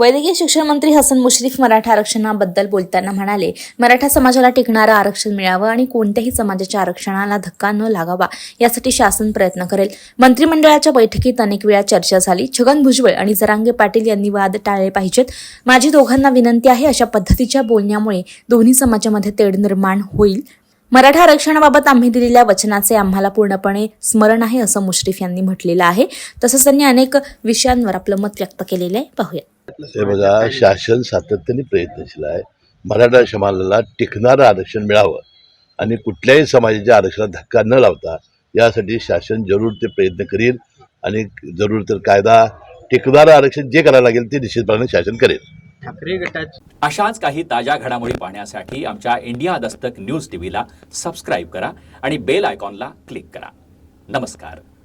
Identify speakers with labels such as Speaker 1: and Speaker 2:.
Speaker 1: वैद्यकीय शिक्षण मंत्री हसन मुश्रीफ मराठा आरक्षणाबद्दल बोलताना म्हणाले मराठा समाजाला टिकणारं आरक्षण मिळावं आणि कोणत्याही समाजाच्या आरक्षणाला धक्का न लागावा यासाठी शासन प्रयत्न करेल. मंत्रिमंडळाच्या बैठकीत अनेक वेळा चर्चा झाली. छगन भुजबळ आणि जरांगे पाटील यांनी वाद टाळले पाहिजेत. माझी दोघांना विनंती आहे अशा पद्धतीच्या बोलण्यामुळे दोन्ही समाजामध्ये तेढ निर्माण होईल. मराठा आरक्षणाबाबत आम्ही दिलेल्या वचनाचे आम्हाला पूर्णपणे स्मरण आहे असं मुश्रीफ यांनी म्हटलेलं आहे. तसंच त्यांनी अनेक विषयांवर आपलं मत व्यक्त केलेलं आहे. पाहूया
Speaker 2: हे बघा शासन सातत्याने प्रयत्नशील आहे. मराठा समाजाला टिकणारं आरक्षण मिळावं आणि कुठल्याही समाजाच्या आरक्षणाला धक्का न लावता यासाठी शासन जरूर ते प्रयत्न करेल आणि जरूर तर कायदा टिकणारं आरक्षण जे करायला लागेल ते निश्चितपणे शासन करेल.
Speaker 3: ठाकरे गटाची
Speaker 4: अशाच काही ताज्या घडामोडी पाहण्यासाठी आमच्या इंडिया दस्तक न्यूज टीव्हीला सबस्क्राईब करा आणि बेल आयकॉनला क्लिक करा. नमस्कार.